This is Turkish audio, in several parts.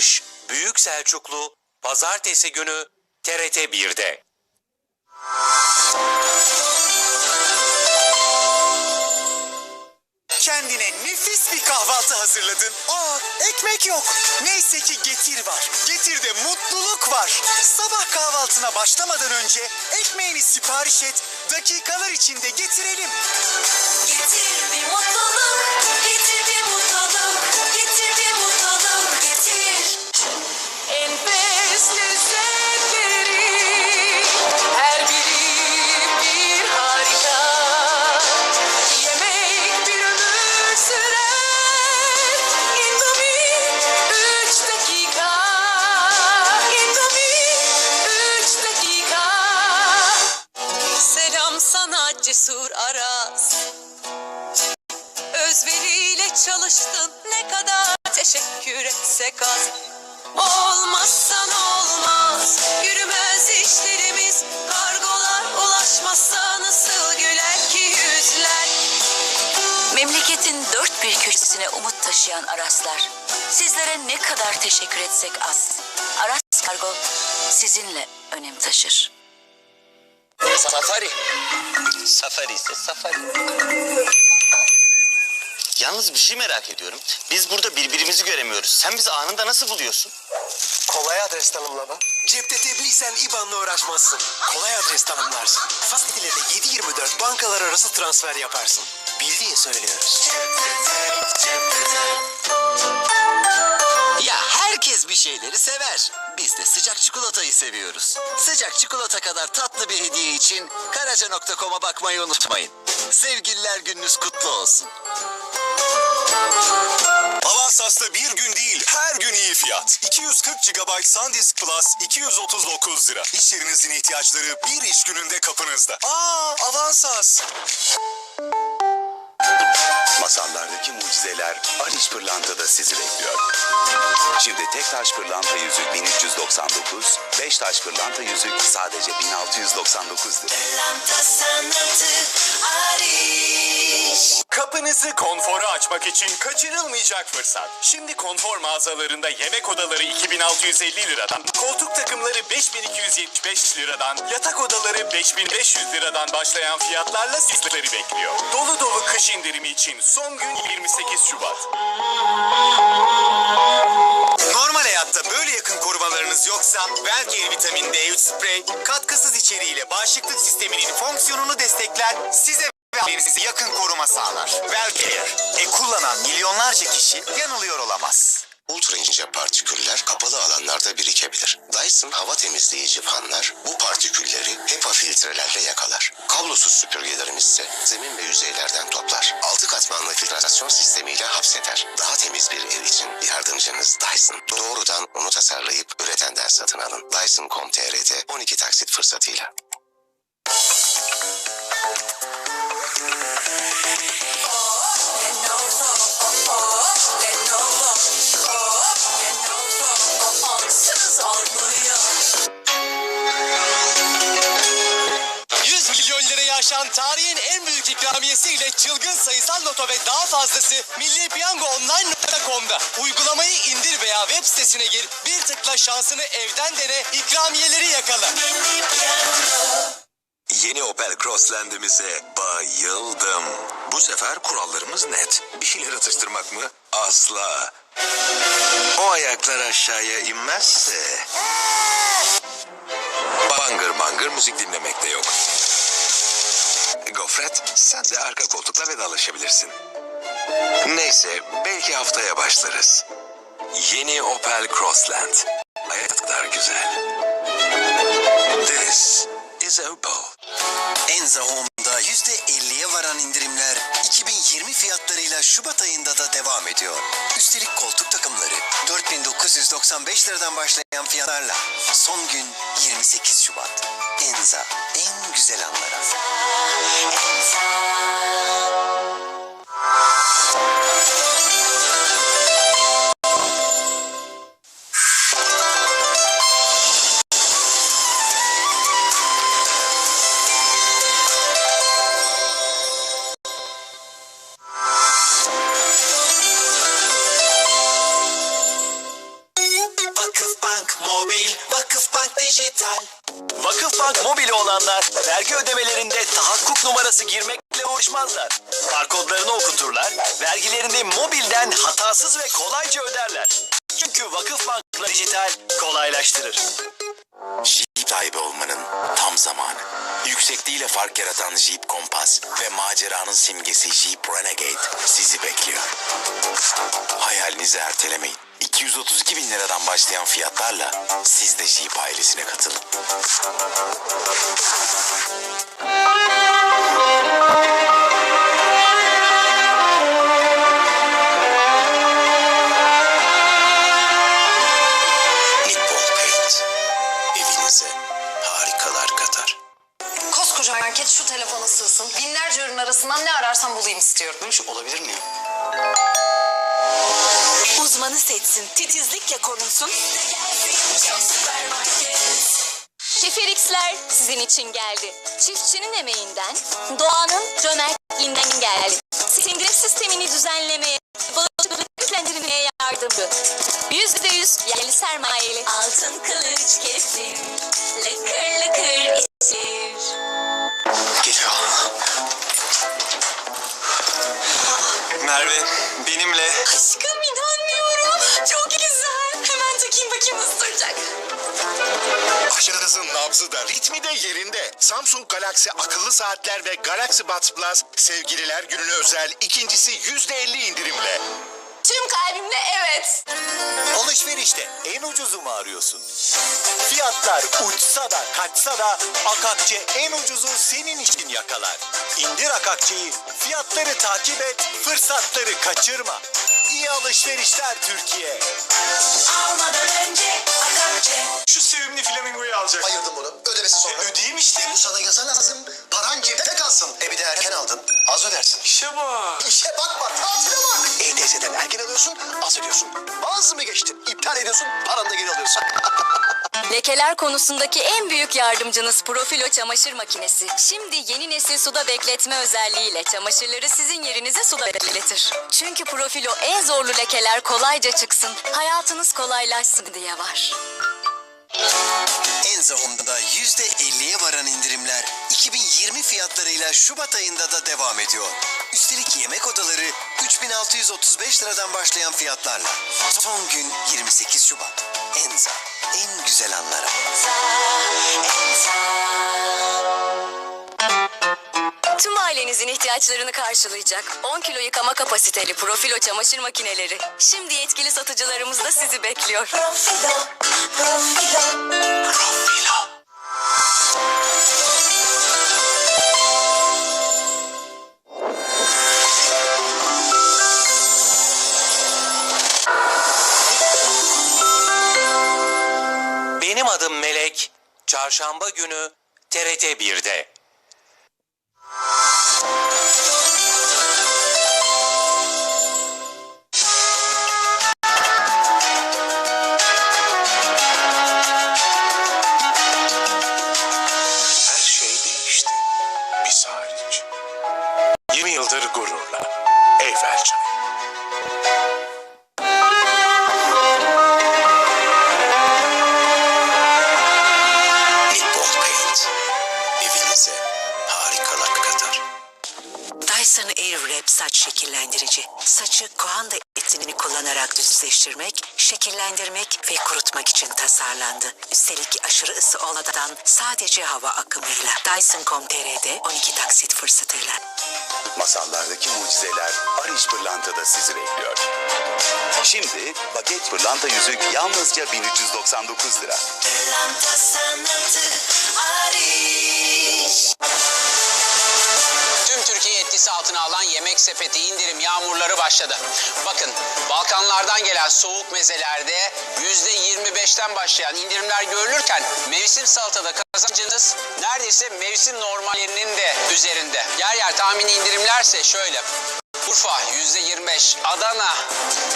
Uyanış Büyük Selçuklu Pazartesi günü TRT 1'de. Kendine nefis bir kahvaltı hazırladın. Aa ekmek yok. Neyse ki Getir var. Getir'de mutluluk var. Sabah kahvaltına başlamadan önce ekmeğini sipariş et. Dakikalar içinde getirelim. Getir bir mutluluk, getir bir mutluluk, getir bir mutluluk, sana cesur Aras. Özveriyle çalıştın ne kadar teşekkür etsek az. Olmazsan olmaz yürümez işlerimiz. Kargolar ulaşmazsa nasıl güler ki yüzler. Memleketin dört bir köşesine umut taşıyan Araslar. Sizlere ne kadar teşekkür etsek az. Aras Kargo sizinle önem taşır. Safari. Safari ise safari. Yalnız bir şey merak ediyorum. Biz burada birbirimizi göremiyoruz. Sen bizi anında nasıl buluyorsun? Kolay adres tanımlama. Cepte tebliysen IBAN'la uğraşmazsın. Kolay adres tanımlarsın. Fasilitelerde 7-24 bankalar arası transfer yaparsın. Bildiğin söylüyoruz. Ya herkes bir şeyleri sever. Biz de sıcak çikolatayı seviyoruz. Sıcak çikolata kadar tatlı bir hediye için karaca.com'a bakmayı unutmayın. Sevgililer gününüz kutlu olsun. Avansas'ta bir gün değil, her gün iyi fiyat. 240 GB SanDisk Plus 239 lira. İş yerinizin ihtiyaçları bir iş gününde kapınızda. Aa, Avansas. Masallardaki mucizeler Aliş Pırlanta'da sizi bekliyor. Şimdi tek taş pırlanta yüzük 1399, beş taş pırlanta yüzük sadece 1699 lira. Lanta sanatı. Kapınızı konfora açmak için kaçırılmayacak fırsat. Şimdi konfor mağazalarında yemek odaları 2650 liradan, koltuk takımları 5275 liradan, yatak odaları 5500 liradan başlayan fiyatlarla sizleri bekliyor. Dolu dolu kış indirimi için son gün 28 Şubat. Normal hayatta böyle yakın korumalarınız yoksa Velcare vitamin D3 sprey katkısız içeriğiyle bağışıklık sisteminin fonksiyonunu destekler, size ve yakın koruma sağlar. Velcare, e kullanan milyonlarca kişi yanılıyor olamaz. Ultra ince partiküller kapalı alanlarda birikebilir. Dyson hava temizleyici fanlar bu partikülleri HEPA filtrelerle yakalar. Kablosuz süpürgelerimiz ise zemin ve yüzeylerden toplar. Altı katmanlı filtrasyon sistemiyle hapseder. Daha temiz bir ev için yardımcınız Dyson. Doğrudan onu tasarlayıp üretenden satın alın. Dyson.com.tr'de 12 taksit fırsatıyla. Milyon lirayı aşan tarihin en büyük ikramiyesiyle çılgın sayısal loto ve daha fazlası Milli Piyango Online.com'da. Uygulamayı indir veya web sitesine gir. Bir tıkla şansını evden dene, ikramiyeleri yakala. Yeni Opel Crossland'imize bayıldım. Bu sefer kurallarımız net. Bir şeyler atıştırmak mı? Asla. O ayaklar aşağıya inmezse... Bangır bangır müzik dinlemek de yok. Gofret, sen de arka koltukla vedalaşabilirsin. Neyse, belki haftaya başlarız. Yeni Opel Crossland. Hayatlar güzel. This is Opel. Enza Home'da %50'ye varan indirimler 2020 fiyatlarıyla Şubat ayında da devam ediyor. Üstelik koltuk takımları 4995 liradan başlayan fiyatlarla son gün 28 Şubat. Enza en güzel anlara. Vergi ödemelerinde tahakkuk numarası girmekle uğraşmazlar. Barkodlarını okuturlar, vergilerini mobilden hatasız ve kolayca öderler. Çünkü Vakıfbank dijital kolaylaştırır. Jeep sahibi olmanın tam zamanı. Yüksekliğiyle fark yaratan Jeep Compass ve maceranın simgesi Jeep Renegade sizi bekliyor. Hayalinizi ertelemeyin. 232 bin liradan başlayan fiyatlarla siz de Jeep ailesine katılın. Market şu telefona sığsın. Binlerce ürün arasından ne ararsam bulayım istiyorum. Böyle şey olabilir mi ya? Uzmanı seçsin, titizlikle korunsun. Keferixler sizin için geldi. Çiftçinin emeğinden, doğanın cömertliğinden geldi. Sindirim sistemini düzenlemeye, Samsung Galaxy akıllı saatler ve Galaxy Buds Plus sevgililer gününe özel ikincisi %50 indirimle. Tüm kalbimle evet. alışverişte en ucuzu mu arıyorsun? Fiyatlar uçsa da kaçsa da Akakçe en ucuzu senin için yakalar. İndir Akakçe'yi, fiyatları takip et, fırsatları kaçırma. İyi alışverişler Türkiye. Almadan önce Akakçe. Şu sevimli flamingoyu alacak. Ayırdım bunu. Ödemesi sonra. Ödeyeyim işte. Bu sana yaza lazım. Paran cepte kalsın. E bir de erken aldın. Az ödersin. İşe bak. İşe bakma. Tatile bak. ETS'den erken alıyorsun. Az ödüyorsun. Vaz mı geçtin? İptal ediyorsun. Paranı da geri alıyorsun. Lekeler konusundaki en büyük yardımcınız Profilo çamaşır makinesi. Şimdi yeni nesil suda bekletme özelliğiyle çamaşırları sizin yerinize suda bekletir. Çünkü Profilo en zorlu lekeler kolayca çıksın, hayatınız kolaylaşsın diye var. Enza Home'da %50'ye varan indirimler 2020 fiyatlarıyla Şubat ayında da devam ediyor. Üstelik yemek odaları 3635 liradan başlayan fiyatlarla. Son gün 28 Şubat. Enza en güzel anlara. Tüm ailenizin ihtiyaçlarını karşılayacak 10 kilo yıkama kapasiteli Profilo çamaşır makineleri. Şimdi yetkili satıcılarımız da sizi bekliyor. Profilo, profilo. Benim Çarşamba günü TRT 1'de. Şekillendirmek ve kurutmak için tasarlandı. Üstelik aşırı ısı olmadan sadece hava akımıyla. Dyson.com.tr'de 12 taksit fırsatıyla. Masallardaki mucizeler Ariş Pırlanta'da sizi bekliyor. Şimdi paket pırlanta yüzük yalnızca 1399 lira. Pırlanta sanatı Ariş. Altına alan yemek sepeti indirim yağmurları başladı. Bakın Balkanlardan gelen soğuk mezelerde %25'ten başlayan indirimler görülürken mevsim salatada kazancınız neredeyse mevsim normallerinin de üzerinde. Yer yer tahmini indirimlerse şöyle. Urfa %25, Adana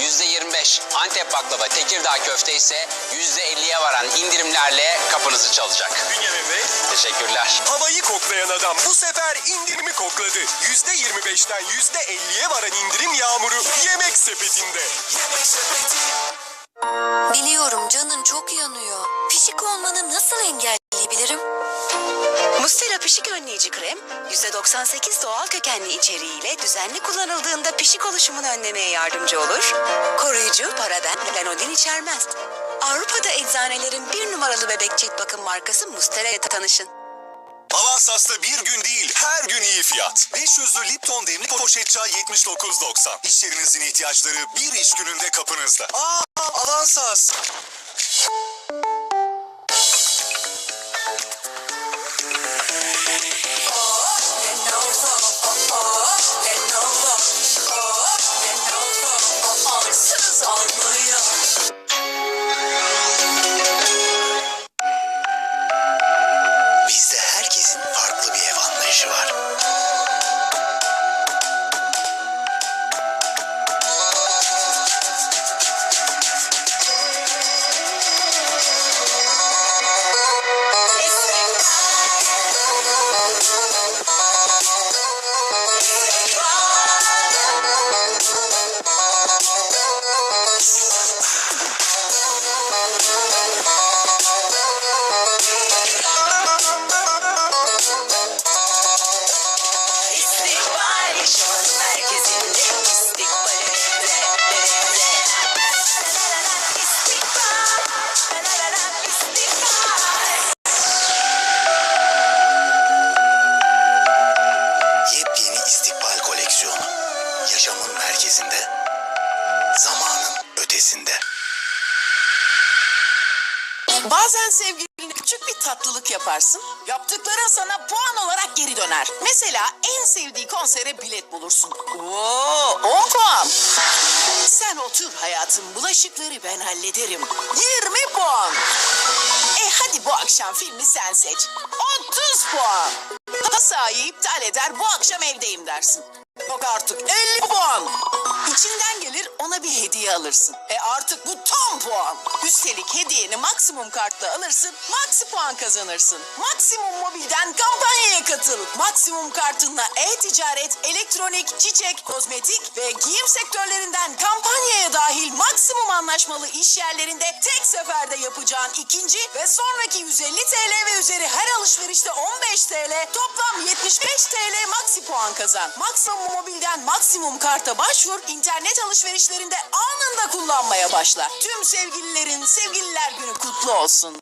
%25, Antep baklava, Tekirdağ köfte ise %50'ye varan indirimlerle kapınızı çalacak. Bünyamin Bey, Teşekkürler. havayı koklayan adam bu sefer indirimi kokladı. %25'ten %50'ye varan indirim yağmuru yemek sepetinde. Biliyorum canın çok yanıyor. Pişik olmanı nasıl engelleyebilirim? Mustela pişik önleyici krem, %98 doğal kökenli içeriğiyle düzenli kullanıldığında pişik oluşumunu önlemeye yardımcı olur. Koruyucu, paraben lanolin içermez. Avrupa'da eczanelerin bir numaralı bebek cilt bakım markası Mustela ile tanışın. Avansas'ta bir gün değil, her gün iyi fiyat. 500'lü Lipton demli poşet çay 79.90. İş yerinizin ihtiyaçları bir iş gününde kapınızda. Aa, Avansas. Merkezinde, zamanın ötesinde. Bazen sevgiline küçük bir tatlılık yaparsın. Yaptıkların sana puan olarak geri döner. Mesela en sevdiği konsere bilet bulursun. Oo, 10 puan. Sen otur hayatım bulaşıkları ben hallederim. 20 puan. E hadi bu akşam filmi sen seç. 30 puan. Halı sahayı iptal eder bu akşam evdeyim dersin. Yok artık 50 puan. İçinden gelir ona bir hediye alırsın. E artık bu tam puan. Üstelik hediyeni maksimum kartla alırsın, maksi puan kazanırsın. Maksimum mobilden kampanyaya katıl. Maksimum kartınla e-ticaret, elektronik, çiçek, kozmetik ve giyim sektörlerinden kampanyaya dahil maksimum anlaşmalı iş yerlerinde tek seferde yapacağın ikinci ve sonraki 150 TL ve üzeri her alışverişte 15 TL, toplam 75 TL maksi puan kazan. Maksimum mobilden maksimum karta başvur, internet alışverişlerinde anında kullanmaya başla. Tüm sevgililerin sevgililer günü kutlu olsun.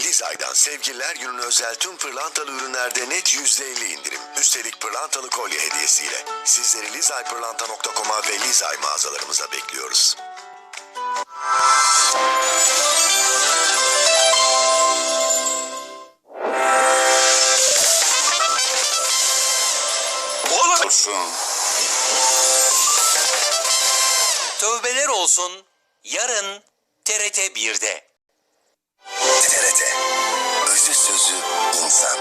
Lizay'dan Sevgililer Günü'ne özel tüm pırlantalı ürünlerde net %50 indirim. Üstelik pırlantalı kolye hediyesiyle. Sizleri lizaypırlanta.com'a ve Lizay mağazalarımıza bekliyoruz. Olsun. Tövbeler olsun. Yarın TRT 1'de. TRT. Özü sözü insan.